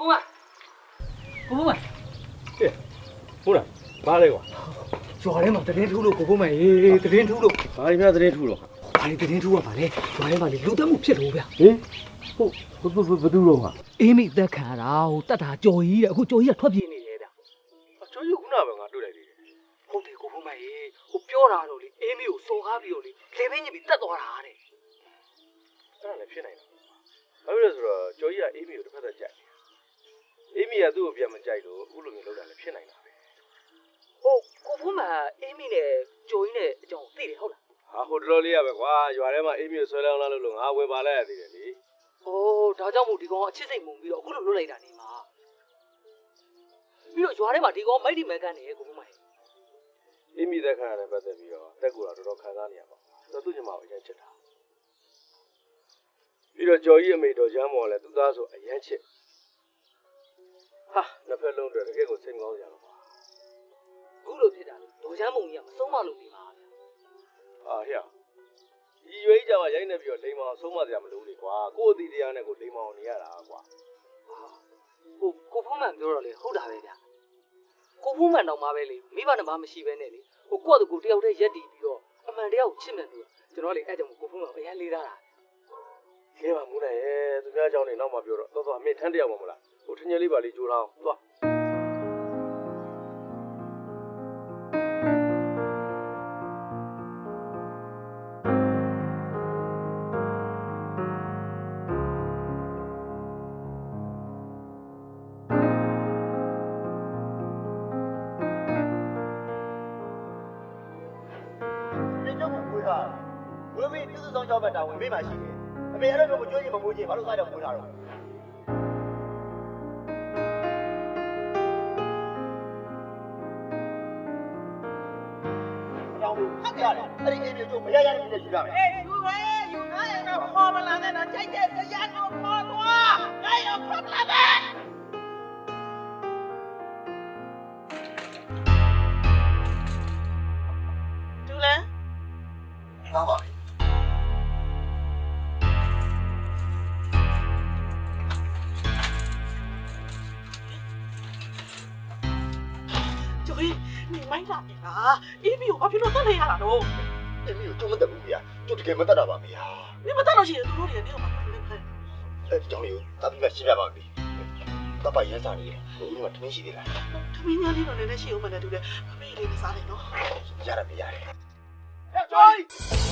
ကိုမကိုမဟုတ်လားဘာလဲကွာရွာထဲမှာတရင်ထူးလို့ကိုမရေတရင်ထူးလို့ဘာတွေများသတင်းထူတော့ဘာလဲတရင်ထူးကပါလေရွာထဲမှာလေလူတက်မှုဖြစ်လို့ဗျဟင်ဟုတ်ဘဘဘသူတော့ဟာအေးမိသက်ခံရတာဟိုတတ်တာကြော်ကြီးတဲ့အခုကြော်ကြီးကထွက်ပြေးနေတယ်ဗျအချိုးယူခုနပဲငါတွေ့လိုက်သေးတယ်ဟုတ်တယ်ကိုမရေဟိုပြောတာတော့လေအေးမိကိုစုံကားပြီးတော့လေလေပင်းကြီးပြီးတက်သွားတာတဲ့အဲ့ဒါလည်းဖြစ်နိုင်တာဘာဖြစ်လဲဆိုတော့ကျော်ကြီးကအေးမီကိုတစ်ဖက်သက်ကြိုက်တယ် အေးမီကသူ့ကိုပြန်မကြိုက်လို့အခုလိုမျိုးလုပ်တာလည်းဖြစ်နိုင်တာပဲဟိုကိုဖုံးမအေးမိနဲ့ကြော်ကြီးနဲ့အကြောင်းသိတယ်ဟုတ်လားဟာဟိုတော်တော်လေးရပဲကွာရွာထဲမှာအေးမီကိုဆွဲလောင်းလာလို့လို့ငါဝင်ပါလိုက်ရသေးတယ်လေ။အိုးဒါကြောင့်မို့ဒီကောင်ကအချစ်စိတ်မုံပြီးတော့အခုလိုလုပ်လိုက်တာနေမှာ။ပြီးတော့ရွာထဲမှာဒီကောင်မိုက်ဒီမဲကန်နေကိုဖုံးမရေအေးမီသက်ခါရတဲ့ပတ်သက်ပြီးတော့တက်ကူတာတော်တော်ခံစားနေရပါဘူးသူသူ့ညီမကိုအရင်ချစ်တာပြီးတော့ကျော်ကြီးအမေတော်ချမ်းမော်လည်းသူ့သားဆိုအရင်ချစ် ဟာနှစ်ဖက်လုံးအတွက်တကယ်ကိုစိတ်မကောင်းကြတော့ပါအခုလိုဖြစ်တာလေဒေါ်ချမ်းမုံကြီးကမဆုံးမလို့နေပါဗျာအာဟဲ့ဒီရွေးကြမှာရိုက်နေပြီးတော့လိန်မောင်ဆုံးမစရာမလိုလေကွာကိုယ့်အသီးတရားနဲ့ကိုယ်လိန်မောင်နေရတာကွာ။ဟိုကိုဖုံးမန်ပြောတော့လေဟုတ်တာပဲဗျာ။ကိုဖုံးမန်တော့မှပဲလေမိဘနဲ့မှမရှိပဲနဲ့လေဟိုကိုယ့်အတူကိုတယောက်တည်းရက်တည်ပြီးတော့အမှန်တရားကိုချစ်မြတ်လို့ကျွန်တော်လေအဲ့ကြောင့်ကိုဖုံးမန်အရင်လေးသားတာကဲပါမူးနိုင်ရဲ့သူများအကြောင်းနေနောက်မှပြောတော့တော့တော့အမေထမ်းတယောက်မှာမလား ဟိုထင်းချင်းလေးပါလေးကြိုးထားအောင်သွားဒီကြောင့်ကိုွေးထားဝေးပြီးပြုစုဆောင်ကြောက်ပဲတာဝန်ပေးမှရှိတယ်အမေအဲ့လိုမျိုးမကြွေးချ ရတယ်အဲ့ဒီအိမ်မျိုးကျုပ်မရရဘူးလို့ယူရမယ်အေးယူရဲယူရဲတော့ခေါ်မလာနဲ့တော့ကြိုက်တဲ့ဇယကောင်ခေါ်သွားငါရောခေါ်မလာနဲ့ဒူလန်ငါပါပဲကျုပ် နေမိုက်လာနေတာအေးမီကိုဘာဖြစ်လို့တတ်လိုက်ရတာတော့အေးမီကိုသူမတတ်ဘူးဗျာသူတကယ်မတတ်တာပါမေဟာမင်းမတတ်လို့ရှိရင်သူတို့တွေလည်းမတတ်ဘူးအဲ့ဒီကြောင့်လေတပ်ပြီးမှရှင်းပြပါမယ်တပတ်ရန်စားနေတယ်ဟိုဦးကတမင်းရှိသေးလားတမင်းများလေးတော့လည်းရှိဦးမှလည်းတူတယ်မမေးလေးနဲ့စားလိုက်နော်ရတယ်မရတယ်ဟဲ့ကြွိုင်း